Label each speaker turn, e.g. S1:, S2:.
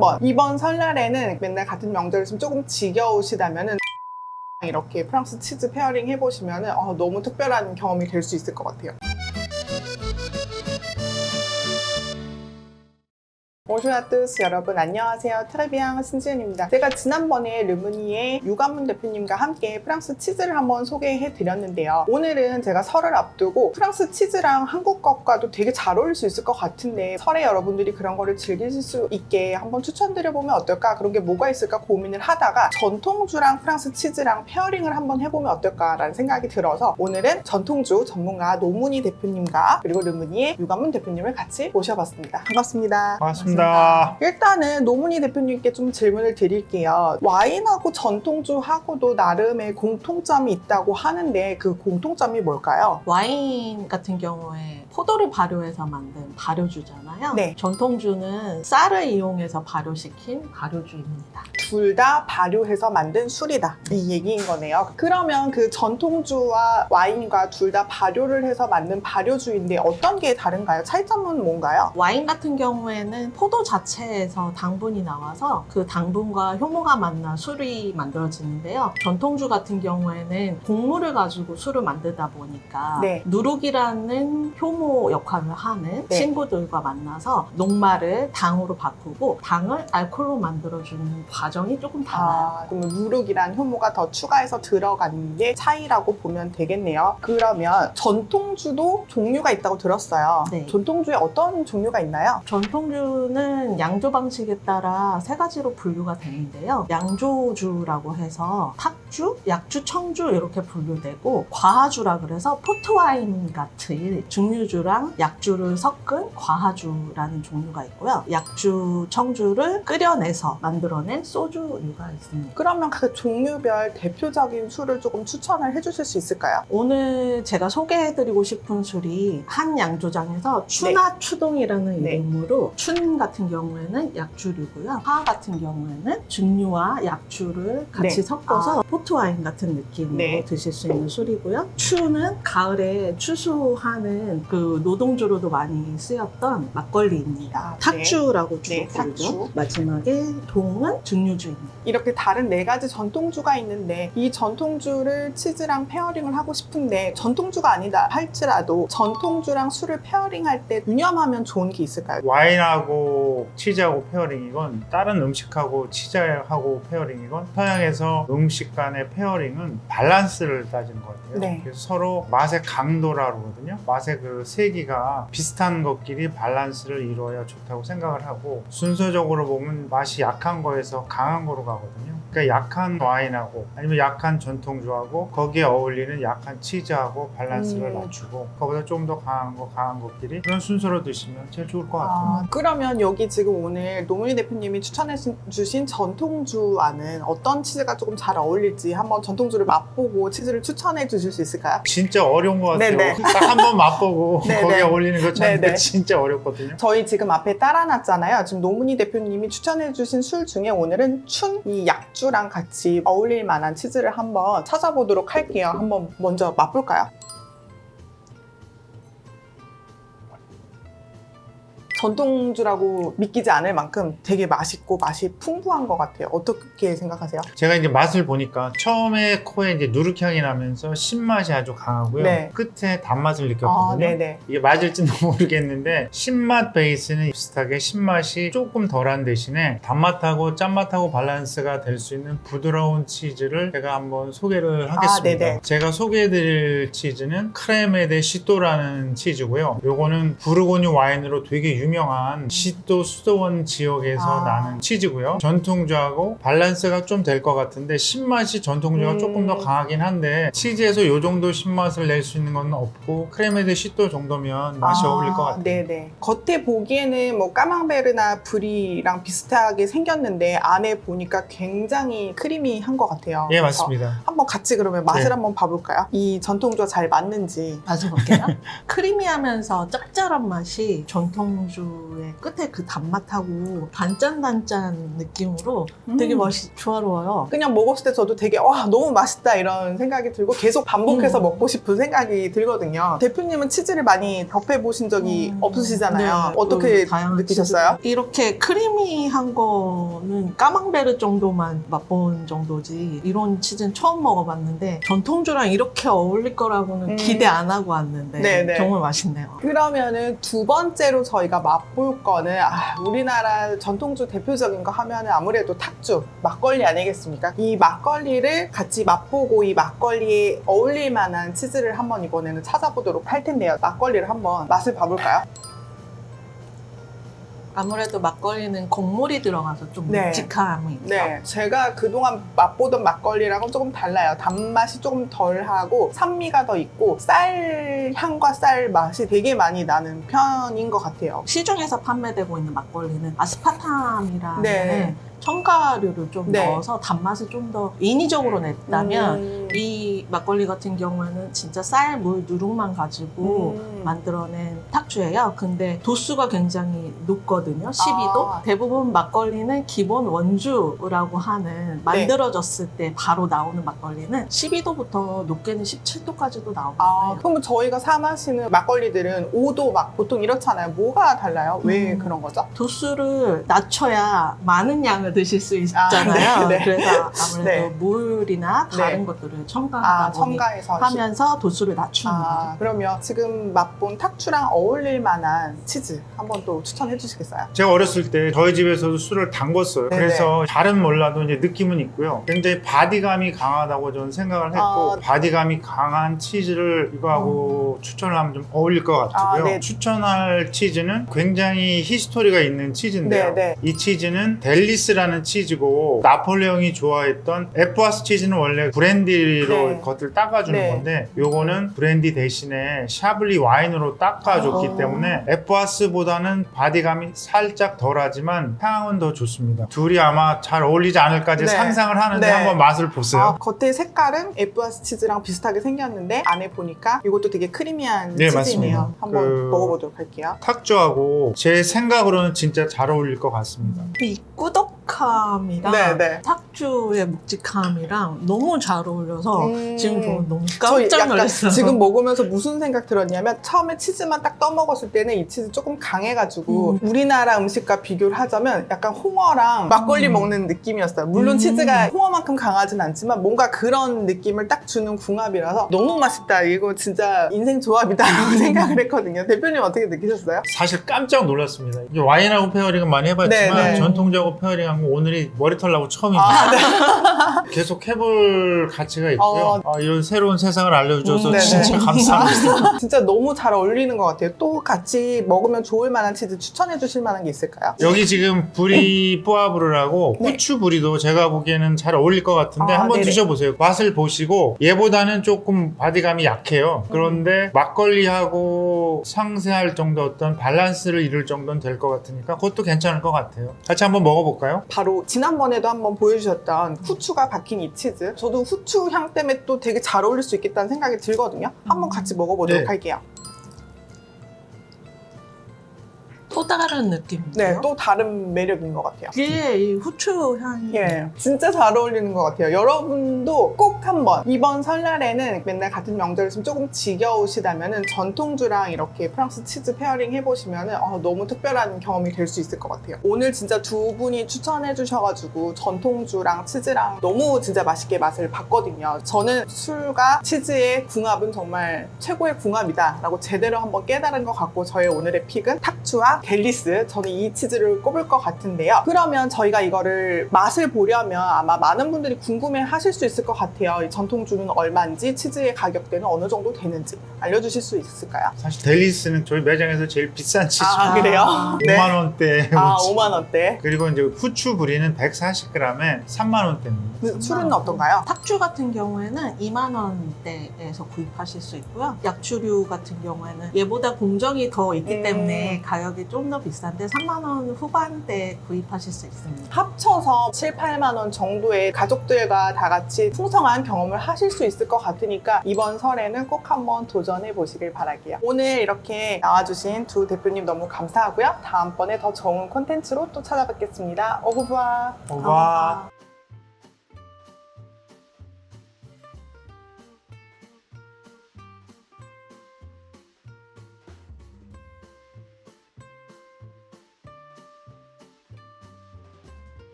S1: 한번 이번 설날에는 맨날 같은 명절 있으면 조금 지겨우시다면은 이렇게 프랑스 치즈 페어링 해보시면 은 어, 너무 특별한 경험이 될 수 있을 것 같아요. 오슈아뚜스 여러분 안녕하세요. 트레비앙 신지은입니다. 제가 지난번에 르무니의 유가문 대표님과 함께 프랑스 치즈를 한번 소개해 드렸는데요. 오늘은 제가 설을 앞두고 프랑스 치즈랑 한국 것과도 되게 잘 어울릴 수 있을 것 같은데 설에 여러분들이 그런 거를 즐기실 수 있게 한번 추천드려 보면 어떨까? 그런 게 뭐가 있을까 고민을 하다가 전통주랑 프랑스 치즈랑 페어링을 한번 해보면 어떨까라는 생각이 들어서 오늘은 전통주 전문가 노문희 대표님과 그리고 르무니의 유가문 대표님을 같이 모셔봤습니다. 반갑습니다.
S2: 반갑습니다.
S1: 일단은 노문희 대표님께 좀 질문을 드릴게요. 와인하고 전통주하고도 나름의 공통점이 있다고 하는데 그 공통점이 뭘까요?
S3: 와인 같은 경우에 포도를 발효해서 만든 발효주잖아요.
S1: 네.
S3: 전통주는 쌀을 이용해서 발효시킨 발효주입니다.
S1: 둘 다 발효해서 만든 술이다. 이 얘기인 거네요. 그러면 그 전통주와 와인과 둘 다 발효를 해서 만든 발효주인데 어떤 게 다른가요? 차이점은 뭔가요?
S3: 와인 같은 경우에는 포도 자체에서 당분이 나와서 그 당분과 효모가 만나 술이 만들어지는데요. 전통주 같은 경우에는 곡물을 가지고 술을 만들다 보니까
S1: 네.
S3: 누룩이라는 효모 역할을 하는
S1: 네.
S3: 친구들과 만나서 녹말을 당으로 바꾸고 당을 알코올로 만들어주는 과정이 조금 달라요.
S1: 아, 그럼 누룩이란 효모가 더 추가해서 들어가는 게 차이라고 보면 되겠네요. 그러면 전통주도 종류가 있다고 들었어요.
S3: 네.
S1: 전통주에 어떤 종류가 있나요?
S3: 전통주는 양조 방식에 따라 세 가지로 분류가 되는데요. 양조주라고 해서 탁 주, 약주, 청주 이렇게 분류되고 과하주라 그래서 포트와인 같은 증류주랑 약주를 섞은 과하주라는 종류가 있고요. 약주, 청주를 끓여내서 만들어낸 소주류가 있습니다.
S1: 그러면 그 종류별 대표적인 술을 조금 추천을 해주실 수 있을까요?
S3: 오늘 제가 소개해드리고 싶은 술이 한 양조장에서 추나 추동이라는
S1: 네.
S3: 이름으로 춘 같은 경우에는 약주류고요. 하 같은 경우에는 증류와 약주를 같이
S1: 네.
S3: 섞어서 포트 와인 같은 느낌으로
S1: 네.
S3: 드실 수 있는 술이고요. 추는 가을에 추수하는 그 노동주로도 많이 쓰였던 막걸리입니다.
S1: 아, 네.
S3: 탁주라고 주로
S1: 네,
S3: 부르죠.
S1: 탁주.
S3: 마지막에 동은 증류주입니다.
S1: 이렇게 다른 네 가지 전통주가 있는데 이 전통주를 치즈랑 페어링을 하고 싶은데 전통주가 아니다 할지라도 전통주랑 술을 페어링할 때 유념하면 좋은 게 있을까요?
S2: 와인하고 치즈하고 페어링이건 다른 음식하고 치즈하고 페어링이건 서양에서 음식 간의 페어링은 밸런스를 따지는 것 같아요.
S1: 네.
S2: 그래서 서로 맛의 강도라 그러거든요. 맛의 그 세기가 비슷한 것끼리 밸런스를 이루어야 좋다고 생각을 하고 순서적으로 보면 맛이 약한 거에서 강한 거로 가거든요. 그러니까 약한 와인하고 아니면 약한 전통주하고 거기에 어울리는 약한 치즈하고 밸런스를
S1: 음.
S2: 맞추고 그거보다 조금 더 강한 거 강한 것끼리 그런 순서로 드시면 제일 좋을 것 같아요.
S1: 아, 그러면 여기 지금 오늘 노무희 대표님이 추천해 주신 전통주와는 어떤 치즈가 조금 잘 어울릴지 한번 전통주를 맛보고 치즈를 추천해 주실 수 있을까요?
S2: 진짜 어려운 것 같아요.
S1: 네네.
S2: 딱 한 번 맛보고
S1: 네네.
S2: 거기에 어울리는 거 찾는. 게 진짜 어렵거든요.
S1: 저희 지금 앞에 따라놨잖아요. 지금 노문희 대표님이 추천해 주신 술 중에 오늘은 춘, 이 약주 랑 같이 어울릴 만한 치즈를 한번 찾아보도록 할게요. 한번 먼저 맛볼까요? 전통주라고 믿기지 않을 만큼 되게 맛있고 맛이 풍부한 것 같아요. 어떻게 생각하세요?
S2: 제가 이제 맛을 보니까 처음에 코에 이제 누룩향이 나면서 신맛이 아주 강하고요.
S1: 네.
S2: 끝에 단맛을
S1: 아,
S2: 느꼈거든요.
S1: 네네.
S2: 이게 맞을지는 모르겠는데 신맛 베이스는 비슷하게 신맛이 조금 덜한 대신에 단맛하고 짠맛하고 밸런스가 될 수 있는 부드러운 치즈를 제가 한번 소개를 하겠습니다.
S1: 아, 네네.
S2: 제가 소개해드릴 치즈는 크레메 데 시또라는 치즈고요. 요거는 부르고뉴 와인으로 되게 유명 한 시또 수도원 지역에서
S1: 아.
S2: 나는 치즈고요. 전통주하고 밸런스가 좀 될 것 같은데 신맛이 전통주가
S1: 음.
S2: 조금 더 강하긴 한데 치즈에서 요 정도 신맛을 낼 수 있는 건 없고 크레메 데 시또 정도면 맛이
S1: 아,
S2: 어울릴 것 같아요.
S1: 네네. 겉에 보기에는 뭐 까망베르나 브리랑 비슷하게 생겼는데 안에 보니까 굉장히 크리미한 것 같아요.
S2: 예, 맞습니다.
S1: 한번 같이 그러면 맛을
S2: 네.
S1: 한번 봐볼까요? 이 전통주와 잘 맞는지.
S3: 마셔볼게요. 크리미하면서 짭짤한 맛이 전통주 양조주의 끝에 그 단맛하고 단짠단짠 느낌으로 되게
S1: 음.
S3: 맛이 조화로워요.
S1: 그냥 먹었을 때 저도 되게 와 너무 맛있다 이런 생각이 들고 계속 반복해서
S3: 음.
S1: 먹고 싶은 생각이 들거든요. 대표님은 치즈를 많이 접해 보신 적이
S3: 음,
S1: 없으시잖아요.
S3: 네,
S1: 어떻게
S3: 음,
S1: 느끼셨어요?
S3: 이렇게 크리미한 거는 까망베르 정도만 맛본 정도지 이런 치즈는 처음 먹어봤는데 전통주랑 이렇게 어울릴 거라고는
S1: 음.
S3: 기대 안 하고 왔는데
S1: 네네.
S3: 정말 맛있네요.
S1: 그러면은 두 번째로 저희가 맛볼 거는 아, 우리나라 전통주 대표적인 거 하면은 아무래도 탁주 막걸리 아니겠습니까? 이 막걸리를 같이 맛보고 이 막걸리에 어울릴 만한 치즈를 한번 이번에는 찾아보도록 할 텐데요. 막걸리를 한번 맛을 봐볼까요?
S3: 아무래도 막걸리는 곡물이 들어가서 좀
S1: 네.
S3: 묵직함이 있죠.
S1: 네, 제가 그동안 맛보던 막걸리랑은 조금 달라요. 단맛이 조금 덜하고 산미가 더 있고 쌀 향과 쌀 맛이 되게 많이 나는 편인 것 같아요.
S3: 시중에서 판매되고 있는 막걸리는 아스파탐이라는
S1: 네.
S3: 첨가류를 좀
S1: 네.
S3: 넣어서 단맛을 좀 더 인위적으로 냈다면
S1: 음.
S3: 이 막걸리 같은 경우에는 진짜 쌀, 물, 누룩만 가지고
S1: 음.
S3: 만들어낸 탁주예요. 근데 도수가 굉장히 높거든요. 12도.
S1: 아.
S3: 대부분 막걸리는 기본 원주라고 하는 만들어졌을 때 바로 나오는 막걸리는 12도부터 높게는 17도까지도 나오는
S1: 아. 그럼 저희가 사 마시는 막걸리들은 5도 막 보통 이렇잖아요. 뭐가 달라요? 왜
S3: 음.
S1: 그런 거죠?
S3: 도수를 낮춰야 많은 양을 드실 수 있잖아요.
S1: 아, 네, 네.
S3: 그래서 아무래도
S1: 네.
S3: 물이나 다른
S1: 네.
S3: 것들을 첨가하다
S1: 아,
S3: 보니
S1: 첨가해서
S3: 하면서 도수를 낮추는 거죠.
S1: 아, 그러면 지금 맛본 탁주랑 어울릴 만한 치즈 한번 또 추천해 주시겠어요?
S2: 제가 어렸을 때 저희 집에서도 술을 담궜어요.
S1: 네네.
S2: 그래서 잘은 몰라도 이제 느낌은 있고요. 굉장히 바디감이 강하다고 저는 생각을 했고
S1: 아.
S2: 바디감이 강한 치즈를 이거하고 추천을 하면 좀 어울릴 것 같고요.
S1: 아, 네.
S2: 추천할 치즈는 굉장히 히스토리가 있는 치즈인데요.
S1: 네, 네.
S2: 이 치즈는 델리스라는 치즈고 나폴레옹이 좋아했던 에프아스 치즈는 원래 브랜디 로
S1: 네.
S2: 겉을 닦아주는
S1: 네.
S2: 건데 요거는 브랜디 대신에 샤블리 와인으로 닦아줬기
S1: 아.
S2: 때문에 에프아스보다는 바디감이 살짝 덜하지만 향은 더 좋습니다. 둘이 아마 잘 어울리지 않을까
S1: 네.
S2: 상상을 하는데
S1: 네.
S2: 한번 맛을 보세요.
S1: 아, 겉의 색깔은 에프아스 치즈랑 비슷하게 생겼는데 안에 보니까 이것도 되게 크리미한
S2: 네,
S1: 치즈이네요.
S2: 맞습니다.
S1: 한번
S2: 그-
S1: 먹어보도록 할게요.
S2: 탁주하고 제 생각으로는 진짜 잘 어울릴 것 같습니다.
S3: 이 꾸덕 함이랑
S1: 네, 네.
S3: 탁주의 묵직함이랑 너무 잘 어울려서
S1: 음.
S3: 지금 저 너무
S1: 저
S3: 깜짝 놀랐어요.
S1: 지금 먹으면서 무슨 생각 들었냐면 처음에 치즈만 딱 떠먹었을 때는 이 치즈 조금 강해가지고
S3: 음.
S1: 우리나라 음식과 비교를 하자면 약간 홍어랑 막걸리
S3: 음.
S1: 먹는 느낌이었어요. 물론
S3: 음.
S1: 치즈가 홍어만큼 강하진 않지만 뭔가 그런 느낌을 딱 주는 궁합이라서 너무 맛있다. 이거 진짜 인생 조합이다라고 생각을 했거든요. 대표님 어떻게 느끼셨어요?
S2: 사실 깜짝 놀랐습니다. 이게 와인하고 페어링은 많이 해봤지만
S1: 네, 네.
S2: 전통적으로 페어링한 거 오늘이 머리털 나고 처음입니다.
S1: 아, 네.
S2: 계속 해볼 가치가 있고요.
S1: 어.
S2: 아, 이런 새로운 세상을 알려줘서
S1: 음, 네네.
S2: 진짜 감사합니다.
S1: 진짜 너무 잘 어울리는 것 같아요. 또 같이 먹으면 좋을 만한 치즈 추천해 주실 만한 게 있을까요?
S2: 여기 지금 부리 뿌아브르라고
S1: 네.
S2: 후추 부리도 제가 보기에는 잘 어울릴 것 같은데
S1: 아,
S2: 한번
S1: 네네.
S2: 드셔보세요. 맛을 보시고 얘보다는 조금 바디감이 약해요. 그런데 막걸리하고 상세할 정도 어떤 밸런스를 이룰 정도는 될 것 같으니까 그것도 괜찮을 것 같아요. 같이 한번 먹어볼까요?
S1: 바로 지난번에도 한번 보여주셨던 후추가 박힌 이 치즈 저도 후추 향 때문에 또 되게 잘 어울릴 수 있겠다는 생각이 들거든요 한번
S3: 음.
S1: 같이 먹어보도록
S2: 네.
S1: 할게요
S3: 다른 느낌인데요.
S1: 네 또 다른 매력인 것 같아요
S3: 이게 이 후추 향이
S1: 예, 진짜 잘 어울리는 것 같아요. 여러분도 꼭 한번 이번 설날에는 맨날 같은 명절 있으면 조금 지겨우시다면은 전통주랑 이렇게 프랑스 치즈 페어링 해보시면은 어, 너무 특별한 경험이 될 수 있을 것 같아요. 오늘 진짜 두 분이 추천해 주셔가지고 전통주랑 치즈랑 너무 진짜 맛있게 맛을 봤거든요. 저는 술과 치즈의 궁합은 정말 최고의 궁합이다라고 제대로 한번 깨달은 것 같고 저의 오늘의 픽은 탁주와 델리스 저는 이 치즈를 꼽을 것 같은데요. 그러면 저희가 이거를 맛을 보려면 아마 많은 분들이 궁금해 하실 수 있을 것 같아요. 이 전통주는 얼마인지 치즈의 가격대는 어느 정도 되는지 알려주실 수 있을까요?
S2: 사실 델리스는 저희 매장에서 제일 비싼 치즈.
S1: 아, 그래요? 네.
S2: 5만 원대.
S1: 아 5만 원대.
S2: 그리고 이제 후추 부리는 140g에 3만 원대입니다.
S1: 그 술은 어떤가요?
S3: 탁주 같은 경우에는 2만 원대에서 구입하실 수 있고요. 약주류 같은 경우에는 얘보다 공정이 더 있기
S1: 음.
S3: 때문에 가격이 좀더 비싼데 3만 원 후반대에 구입하실 수 있습니다.
S1: 합쳐서 7, 8만 원 정도의 가족들과 다 같이 풍성한 경험을 하실 수 있을 것 같으니까 이번 설에는 꼭 한번 도전해 보시길 바랄게요. 오늘 이렇게 나와주신 두 대표님 너무 감사하고요. 다음번에 더 좋은 콘텐츠로 또 찾아뵙겠습니다. 어부부와
S2: 오바.
S3: 아.